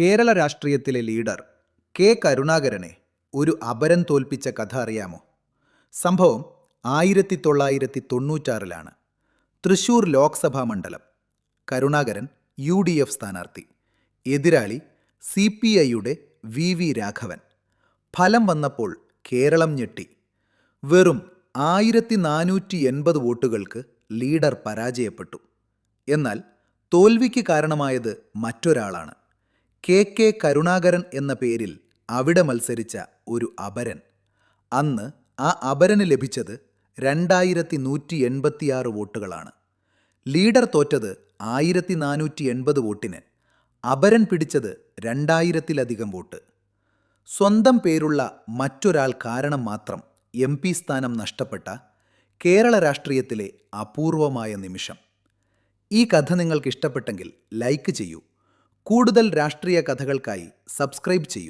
കേരള രാഷ്ട്രീയത്തിലെ leader K. കരുണാകരനെ ഒരു അപരം തോൽപ്പിച്ച കഥ അറിയാമോ? സംഭവം ആയിരത്തി തൊള്ളായിരത്തി തൊണ്ണൂറ്റാറിലാണ് തൃശൂർ ലോക്സഭാ മണ്ഡലം. കരുണാകരൻ യു ഡി എഫ് സ്ഥാനാർത്ഥി. എതിരാളി സി പി ഐയുടെ വി. വി. രാഘവൻ. ഫലം വന്നപ്പോൾ കേരളം ഞെട്ടി. വെറും ആയിരത്തി നാനൂറ്റി എൺപത് വോട്ടുകൾക്ക് ലീഡർ പരാജയപ്പെട്ടു. എന്നാൽ തോൽവിക്ക് കാരണമായത് മറ്റൊരാളാണ്. കെ കെ കരുണാകരൻ എന്ന പേരിൽ അവിടെ മത്സരിച്ച ഒരു അപരൻ. അന്ന് ആ അപരന് ലഭിച്ചത് രണ്ടായിരത്തി നൂറ്റി എൺപത്തിയാറ് വോട്ടുകളാണ്. ലീഡർ തോറ്റത് ആയിരത്തി നാനൂറ്റി എൺപത് വോട്ടിന്. അപരൻ പിടിച്ചത് രണ്ടായിരത്തിലധികം വോട്ട്. സ്വന്തം പേരുള്ള മറ്റൊരാൾ കാരണം മാത്രം എം പി സ്ഥാനം നഷ്ടപ്പെട്ട കേരള രാഷ്ട്രീയത്തിലെ അപൂർവമായ നിമിഷം. ഈ കഥ നിങ്ങൾക്ക് ഇഷ്ടപ്പെട്ടെങ്കിൽ ലൈക്ക് ചെയ്യൂ. കൂടുതൽ രാഷ്ട്രീയ കഥകൾക്കായി സബ്സ്ക്രൈബ് ചെയ്യൂ.